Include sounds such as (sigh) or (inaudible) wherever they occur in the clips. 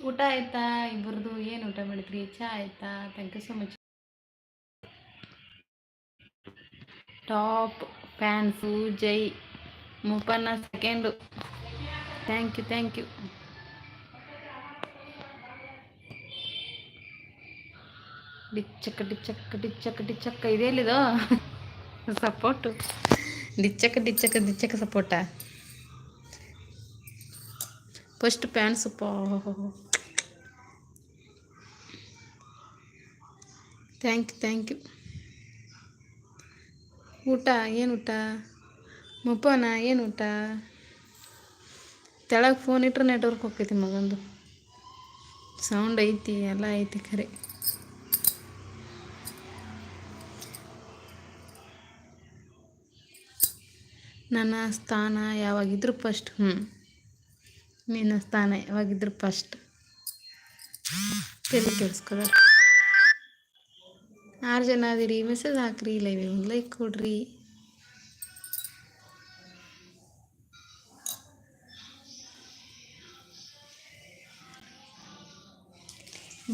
ಊಟ ಆಯ್ತಾ? ಇಬ್ಬರದು ಏನು ಊಟ ಮಾಡಿದ್ರಿ? ಚಾ ಆಯ್ತಾ? Thank you so much top fans ಜೈ ಮುಪ್ಪನ್ನ second thank you thank you ಡಿಚ್ಚಕ್ಕ ಡಿಚ್ಚಕ್ಕ ಡಿಚ್ಚಕ್ಕ ಡಿಚ್ಚಕ್ಕ. ಇದೆಲ್ಲಿದು ಸಪೋರ್ಟು ಡಿಚ್ಚಕ್ಕ ಡಿಚ್ಚಕ್ಕ ಡಿಚ್ಚಕ್ಕ support first fans thank you thank you ಊಟ, ಏನು ಊಟ? ಮುಪ್ಪನ ಏನು ಊಟ? ತೆಳಗೆ ಫೋನ್ ಇಟ್ಟರೆ ನೆಟ್ವರ್ಕ್ ಹೋಗ್ತೈತಿ ಮಗಂದು. ಸೌಂಡ್ ಐತಿ, ಎಲ್ಲ ಐತಿ ಖರೆ. ನನ್ನ ಸ್ಥಾನ ಯಾವಾಗಿದ್ರು ಫಸ್ಟ್ ಹ್ಞೂ ನಿನ್ನ ಸ್ಥಾನ ಯಾವಾಗಿದ್ರು ಫಸ್ಟ್ ತಲೆ ಕೆಡಿಸ್ಕೊಳ ಆರು ಜನ ಅದೀರಿ ಮೆಸೇಜ್ ಹಾಕ್ರಿ ಲೈವ್ ಒಂದು ಲೈಕ್ ಕೊಡ್ರಿ.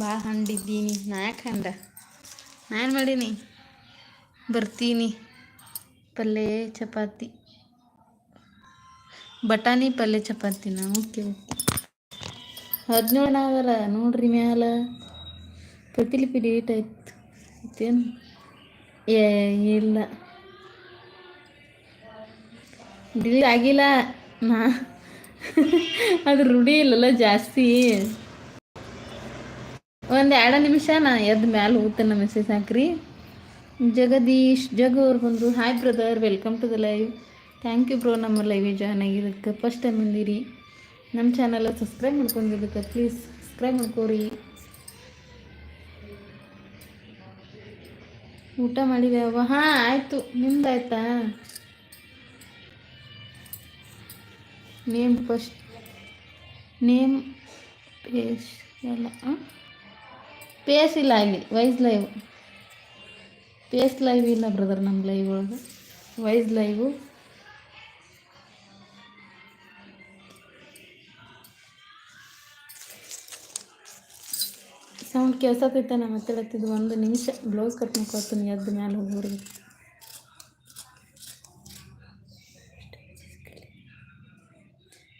ಭಾಳ ಹಂಡಿದ್ದೀನಿ, ನಾ ಯಾಕೆ ಹಂಡ? ನಾನು ಮಾಡೀನಿ? ಬರ್ತೀನಿ. ಪಲ್ಲೆ, ಚಪಾತಿ. ಬಟಾಣಿ ಪಲ್ಯ ಚಪಾತಿನ ಓಕೆ ಓಕೆ ಹದಿನೇಳು ಆಗಲ್ಲ ನೋಡ್ರಿ ಮ್ಯಾಲ. ಪ್ರತಿಲಿಪಿ ಡೇಟ್ ಆಯ್ತು ಐತೇನು ಏ ಇಲ್ಲ ಡಿಲೀಟ್ ಆಗಿಲ್ಲ ನಾ ಅದು ರೂಢಿ ಇಲ್ಲಲ್ಲ ಜಾಸ್ತಿ ಒಂದು ಎರಡು ನಿಮಿಷ, ನಾ ಎದ್ದು ಮ್ಯಾಲೆ ಹೋಗ್ತೇನೆ ಮೆಸೇಜ್ ಹಾಕ್ರಿ ಜಗದೀಶ್ ಜಗ ಅವ್ರು ಬಂದರು. Hi brother welcome to the live thank you bro ನಮ್ಮ ಲೈವ್ ಜಾಯ್ನ್ ಆಗಿದ್ದಕ್ಕೆ ಫಸ್ಟ್ ಟೈಮ್ ಬಂದಿರಿ ನಮ್ಮ ಚಾನಲ್ ಸಬ್ಸ್ಕ್ರೈಬ್ ಮಾಡ್ಕೊಂಡಿದ್ದಕ್ಕೆ ಪ್ಲೀಸ್ ಸಬ್ಸ್ಕ್ರೈಬ್ ಮಾಡ್ಕೋರಿ. ಊಟ ಮಾಡಿದ್ದೇವ ಹಾಂ, ಆಯಿತು. ನಿಮ್ದಾಯ್ತಾ ನೇಮ್ ಫಸ್ಟ್ ನೇಮ್ ಪೇಸ್ ಎಲ್ಲ ಪೇಸ್ ಇಲ್ಲ ಇಲ್ಲಿ ವೈಸ್ ಲೈವ್ ಪೇಸ್ ಲೈವ್ ಇಲ್ಲ ಬ್ರದರ್ ನಮ್ಮ ಲೈವ್ ಒಳಗೆ. ವೈಸ್ ಲೈವು ಸೌಂಡ್ ಕೇಳ್ಸತ್ತೈತೆ ನಾ ಮಾತಾಡತ್ತಿದ್ದು ಒಂದು ನಿಮಿಷ. ಬ್ಲೌಸ್ ಕಟ್ ಮಾಡ್ಕೊಳ್ತೀನಿ ಎದ್ದು ಮ್ಯಾಲೆ ಹೋಗಿ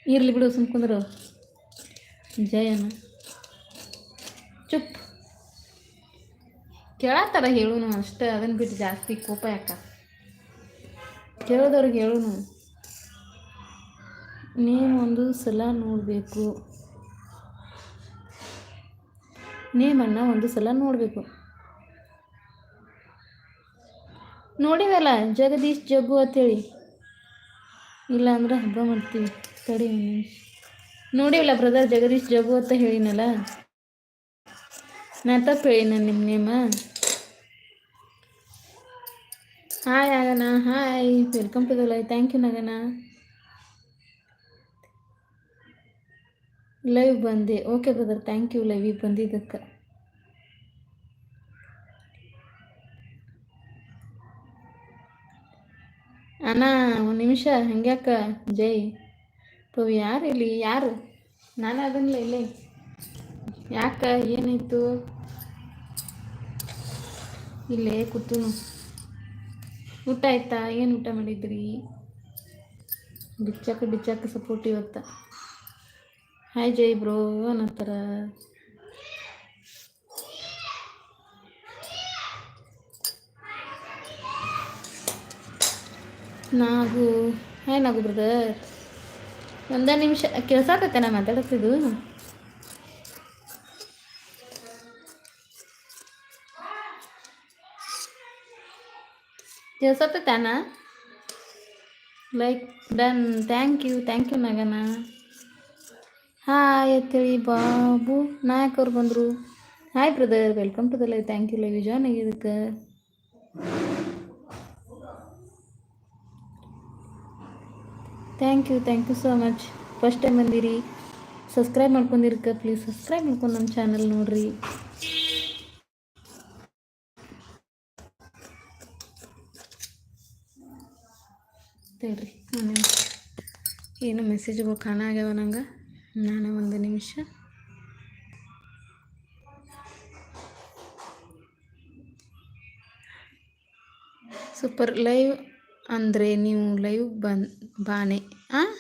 ಇರಲಿ ಬಿಡು ಸುಮ್ ಕುಂದ್ರು. ಜಯನ. ಚುಪ್. ಕೇಳತ್ತಾರ ಹೇಳುನು, ಅಷ್ಟೇ ಅದನ್ನ ಬಿಟ್ಟು ಜಾಸ್ತಿ ಕೋಪ ಯಾಕ? ಕೇಳೋದವ್ರಿಗೆ ಹೇಳುನು. ನೀವು ಒಂದು ಸಲ ನೋಡಬೇಕು. ನೇಮನ್ನು ಒಂದು ಸಲ ನೋಡಬೇಕು. ನೋಡಿವಲ್ಲ, ಜಗದೀಶ್ ಜಗ್ಗು ಅಂತೇಳಿ. ಇಲ್ಲ ಅಂದ್ರೆ ಹಬ್ಬ ಮಾಡ್ತೀವಿ. ತಡಿ ನೋಡಿವಲ್ಲ ಬ್ರದರ್ ಜಗದೀಶ್ ಜಗ್ಗು ಅಂತ ಹೇಳಿನಲ್ಲ? ನಾ ತಪ್ಪು ಹೇಳಿನ ನಿಮ್ಮ ನೇಮ? ಹಾಯ್ ಆಗನ hi welcome to the live thank you ನಗನ live ಬಂದೆ. ಓಕೆ ಬ್ರದರ್ ಥ್ಯಾಂಕ್ ಯು ಲೈವಿಗೆ ಬಂದಿದ್ದಕ್ಕೆ. ಅಣ್ಣ, ಒಂದು ನಿಮಿಷ. ಹಂಗ್ಯಾಕ? ಜೈ. ಪವಿ, ಯಾರು ಇಲ್ಲಿ? ಯಾರು? ನಾನು ಅದನ್ನ ಇಲ್ಲೇ. ಯಾಕ? ಏನಾಯ್ತು? ಇಲ್ಲೇ ಕೂತು ಊಟ ಆಯ್ತಾ? ಏನು ಊಟ ಮಾಡಿದ್ರಿ? ಬಿಚ್ಚಾಕ ಬಿಚ್ಚಾಕ ಸಪೋರ್ಟ್ ಇವತ್ತ ಹಾಯ್ ಜೈ ಬ್ರೋ ಅನ್ನತ್ತಾರ ನಾಗು. ಹಾಯ್ ನಾಗು ಬ್ರದರ್ ಒಂದೇ ನಿಮಿಷ. ಕೇಳ್ಸಾಕತ್ತೆ ನಾ ಮಾತಾಡತ್ತಿದ್ದು ಕೇಳ್ಸತ್ತನ like done thank you thank you ನಗನ hi ಅಂತೇಳಿ ಬಾಬು ನಾಯಕ್ ಅವ್ರು ಬಂದರು. Hi brother welcome to the live thank you live join ಆಗಿದ್ದಕ್ಕೆ thank you thank you so much first time ಬಂದಿರಿ. ಸಬ್ಸ್ಕ್ರೈಬ್ ಮಾಡ್ಕೊಂಡಿರಕ್ಕೆ ಪ್ಲೀಸ್ ಸಬ್ಸ್ಕ್ರೈಬ್ ಮಾಡ್ಕೊಂಡು ನಮ್ಮ ಚಾನಲ್ ನೋಡ್ರಿ. ಹೇಳ್ರಿ ಏನು ಮೆಸೇಜ್ಗಳು ಕಾಣ ಆಗ್ಯಾವ ನಂಗೆ? ನಾನು ಒಂದು ನಿಮಿಷ. ಸೂಪರ್ ಲೈವ್ ಅಂದರೆ ನೀವು ಲೈವ್ ಬನ್ ಬಾನೆ ಹಾಂ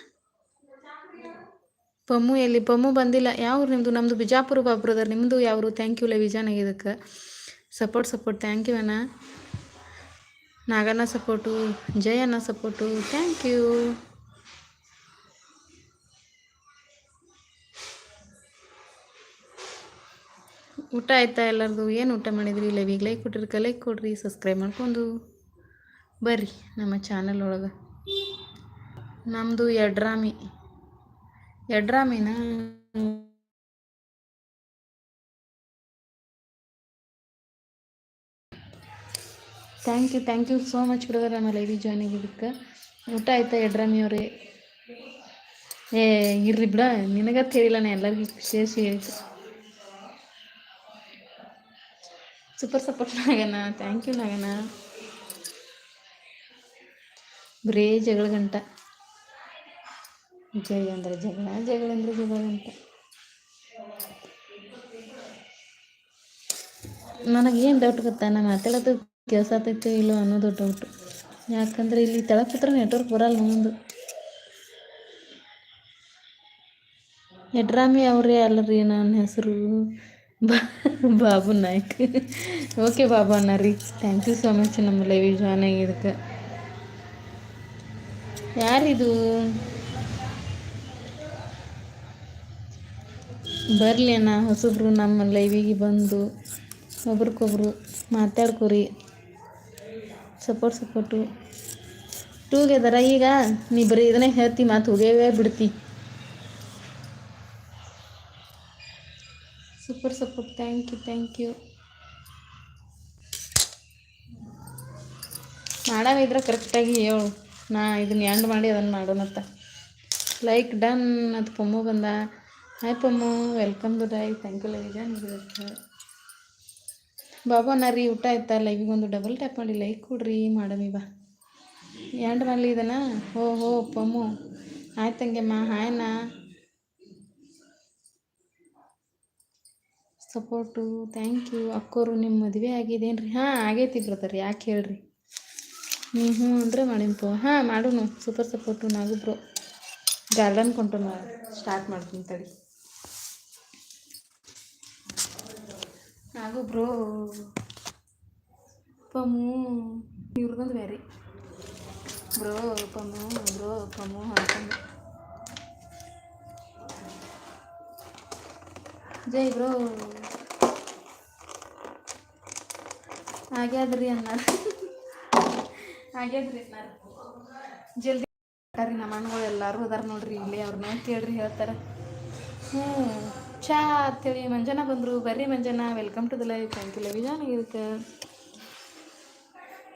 ಪಮ್ಮು ಎಲ್ಲಿ? ಪಮ್ಮು ಬಂದಿಲ್ಲ. ಯಾವ್ರು ನಿಮ್ಮದು ನಮ್ಮದು ಬಿಜಾಪುರ ಬಾಬ್ರದರ್ ನಿಮ್ಮದು ಯಾವರು ಥ್ಯಾಂಕ್ ಯು ಲೈ ವಿಜಾನಾಗ ಇದಕ್ಕೆ ಸಪೋರ್ಟ್ ಸಪೋರ್ಟ್ ಥ್ಯಾಂಕ್ ಯು ಅಣ್ಣ. ನಾಗಣ್ಣ ಸಪೋರ್ಟು ಜಯ ಅಣ್ಣ ಸಪೋರ್ಟು ಥ್ಯಾಂಕ್ ಯು ಊಟ ಆಯ್ತಾ ಎಲ್ಲರದು? ಏನು ಊಟ ಮಾಡಿದ್ರಿ? ಲೈವಿಗೆ ಲೈಕ್ ಕೊಟ್ಟಿರಿ ಲೈಕ್ ಕೊಡ್ರಿ ಸಬ್ಸ್ಕ್ರೈಬ್ ಮಾಡ್ಕೊಂಡು ಬರ್ರಿ ನಮ್ಮ ಚಾನಲ್ ಒಳಗೆ. ನಮ್ಮದು ಎಡ್ರಾಮಿ. ಎಡ್ರಾಮಿನ? Thank you thank you so much brother ನಮ್ಮ ಲೈವಿ ಜಾಯ್ನ್ ಆಗಿದ್ದಕ್ಕೆ ಊಟ ಆಯ್ತಾ ಎಡ್ರಾಮಿ ಅವರೇ? ಏ ಇರ್ರಿ ಬಿಡ ನಿನಗ ಹೇಳಿಲ್ಲ, ನಾ ಎಲ್ಲರಿಗೂ ಸೇರಿಸಿ ಹೇಳಿದ್ದು super support Naganna. Thank you Naganna. ಬರೇ ಜಗಳ ಗಂಟ ಜೈ ಅಂದರೆ ಜಗಳ ಜಗಳ ಅಂದರೆ ಜಗಳ ಗಂಟ ನನಗೇನು ಡೌಟ್ ಗೊತ್ತಾ? ನಾನು ಮಾತಾಡೋದು ಕೆಲಸ ಆಗ್ತೈತೆ ಇಲ್ಲೋ ಅನ್ನೋದು ಡೌಟು ಯಾಕಂದರೆ ಇಲ್ಲಿ ತೆಳಪತ್ರ ನೆಟ್ವರ್ಕ್ ಬರಲ್ಲ ನಮ್ಮದು ಯಡ್ರಾಮಿ ಅವರೇ ಅಲ್ಲರಿ ನನ್ನ ಹೆಸರು. (laughs) ಬಾಬು ನಾಯ್ಕ್. ಓಕೆ ಬಾಬು ಅಣ್ಣ ರೀ. ಥ್ಯಾಂಕ್ ಯು ಸೋ ಮಚ್ ನಮ್ಮ ಲೈವ್ ಜಾಯ್ನ್ ಆಗಿದ್ದಕ್ಕೆ. ಯಾರಿದು? ಬರಲಿ ಅಣ್ಣ, ಹೊಸಬ್ರು ನಮ್ಮ ಲೈವಿಗೆ ಬಂದು. ಒಬ್ರಿಗೊಬ್ರು ಮಾತಾಡ್ಕೊರಿ. ಸಪೋರ್ಟ್ ಸಪೋರ್ಟು ಟೂಗೆದರ ಈಗ? ನೀ ಬರೀ ಇದನ್ನೇ ಹೇಳ್ತಿ, ಮಾತು ಹೋಗೇವೇ ಬಿಡ್ತಿ. Super support thank you thank you ಮಾಡಾವಿದ್ರೆ ಕರೆಕ್ಟಾಗಿ ಹೇಳು. ನಾ ಇದನ್ನ ಎಂಡ್ ಮಾಡಿ ಅದನ್ನು ಮಾಡೋಣತ್ತ ಲೈಕ್ ಡನ್ ಅದು ಪೊಮ್ಮು ಬಂದ. Hi Pommu. Welcome to the thank you live ಬಾಬಾ, ನಾ ರೀ, ಊಟ ಆಯ್ತಾ? ಲೈವಿಗೆ ಒಂದು ಡಬಲ್ ಟ್ಯಾಪ್ ಮಾಡಿ ಲೈಕ್ ಕೊಡ್ರಿ. ಮಾಡಮಿ ಬಾ ಎಂಡ್ ಮಾಡಲಿ ಇದನ್ನ? ಹೋ ಹೋ ಪಮ್ಮು ಆಯ್ತಂಗೆಮ್ಮ ಹಾಯ್ನಾ ಸಪೋರ್ಟು ಥ್ಯಾಂಕ್ ಯು ಅಕ್ಕೋರು ನಿಮ್ಮ ಮದುವೆ ಆಗಿದೇನು ರೀ ಹಾಂ, ಆಗೈತಿ ಬ್ರದರ್ ಯಾಕೆ ಹೇಳ್ರಿ? ನೀವು ಹ್ಞೂ ಅಂದರೆ ಮಾಡಿಂಪು ಹಾಂ, ಮಾಡೋನು. ಸೂಪರ್ ಸಪೋರ್ಟು ಬ್ರೋ ಗಾರ್ಡನ್ ಕೊಂಟು ಸ್ಟಾರ್ಟ್ ಮಾಡ್ತೀನಿ ತಡಿ. ನಾವು ಬ್ರೋ ಪಮ್ಮು ಇವ್ರದೊಂದು ಬೇರೆ ಬ್ರೋ ಪಮ್ಮು ಬ್ರೋ ಪಮ್ಮು ಅಂತಂದು ಜೈ ಬ್ರೋ ಆಗ್ಯಾದ್ರಿ ಅನ್ನಾರ. ಆಗ್ಯಾದ್ರಿ ಅನ್ನಾರ. ಜಲ್ದಿ ರೀ ನಮ್ಮ ಅಣ್ಣಗಳು ಎಲ್ಲರೂ ಅದಾರ ನೋಡ್ರಿ ಇಲ್ಲಿ ಅವ್ರನ್ನ ಕೇಳ್ರಿ ಹೇಳ್ತಾರೆ. ಹ್ಞೂ ಚಾ ಅಂತೇಳಿ ಮಂಜನ ಬಂದರು. ಬರ್ರಿ Manjana welcome to the life thank you live ಇದಕ್ಕೆ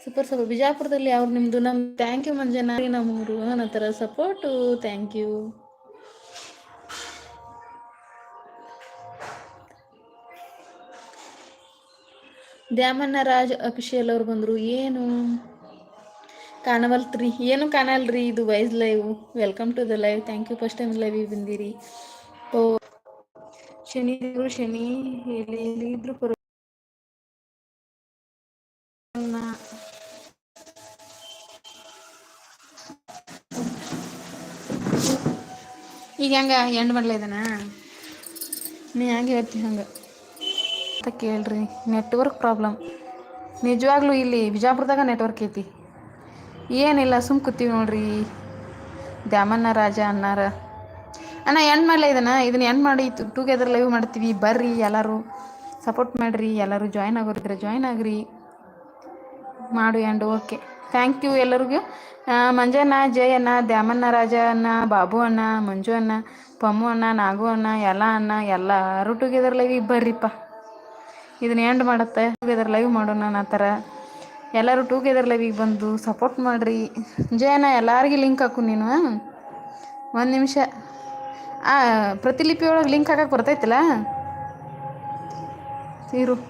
ಸೂಪರ್ ಸೂಪರ್ ಬಿಜಾಪುರದಲ್ಲಿ ಅವ್ರು ನಿಮ್ಮದು ನಮ್ಮ ಥ್ಯಾಂಕ್ ಯು ಮಂಜನ ನಮ್ಮೂರು ಥರ support thank you Dyamanna Raj official ಅವ್ರು ಬಂದರು. ಏನು? ಕಾಣವಲ್ತ್ರಿ. ಏನು ಕಾಣಲ್ರಿ ಇದು voice live welcome to the live thank you first time live ಬಂದಿರಿ. ಓ, ಶನಿ ಶನಿ ಎಲ್ಲಿ ಎಲ್ಲಿದ್ರು ಪರ ಈಗ ಹೆಂಗ? ಎಂಡ್ ಮಾಡಲ ಇದನ್ನ? ನೀ ಹೆಂಗೆ ಹೇಳ್ತಿ ಹಂಗೆ. ಅಂತ ಕೇಳ್ರಿ. ನೆಟ್ವರ್ಕ್ ಪ್ರಾಬ್ಲಮ್ ನಿಜವಾಗ್ಲೂ ಇಲ್ಲಿ ಬಿಜಾಪುರದಾಗ ನೆಟ್ವರ್ಕ್ ಐತಿ. ಏನಿಲ್ಲ, ಸುಮ್ ಕೂತೀವಿ ನೋಡ್ರಿ. ದ್ಯಾಮಣ್ಣ ರಾಜ ಅನ್ನಾರ. ಅಣ್ಣ ಎಂಡ್ ಮಾಡಲ ಇದನ್ನ? ಇದನ್ನ ಎಂಡ್ ಮಾಡಿ ಟುಗೆದರ್ ಲೈವ್ ಮಾಡ್ತೀವಿ. ಬರ್ರಿ ಎಲ್ಲರೂ. ಸಪೋರ್ಟ್ ಮಾಡಿರಿ. ಎಲ್ಲರೂ ಜಾಯ್ನ್ ಆಗೋರಿದ್ರೆ ಜಾಯ್ನ್ ಆಗ್ರಿ. ಮಾಡು ಎಂಡು ಓಕೆ ಥ್ಯಾಂಕ್ ಯು ಎಲ್ಲರಿಗೂ. ಮಂಜಣ್ಣ, ಜಯಣ್ಣ, ದ್ಯಾಮಣ್ಣ ರಾಜ ಅಣ್ಣ, ಬಾಬು ಅಣ್ಣ, ಮಂಜು ಅಣ್ಣ, ಪಮ್ಮು ಅಣ್ಣ, ನಾಗು ಅಣ್ಣ ಎಲ್ಲ ಅಣ್ಣ, ಎಲ್ಲರೂ ಟುಗೆದರ್ ಲೈವಿಗೆ ಬರ್ರಿಪ್ಪ. ಇದನ್ನ ಎಂಡ್ ಮಾಡುತ್ತೆ. ಟುಗೆದರ್ ಲೈವ್ ಮಾಡೋಣ ಆ ಥರ. ಎಲ್ಲರೂ ಟುಗೆದರ್ ಲೈವಿಗೆ ಬಂದು ಸಪೋರ್ಟ್ ಮಾಡಿರಿ. ಜಯನ ಎಲ್ಲರಿಗೆ ಲಿಂಕ್ ಹಾಕು ನೀನು ಒಂದು ನಿಮಿಷ. ಆ ಪ್ರತಿಲಿಪಿ ಒಳಗೆ ಲಿಂಕ್ ಹಾಕಕ್ಕೆ ಬರ್ತೈತಲ್ಲ? ಇರು.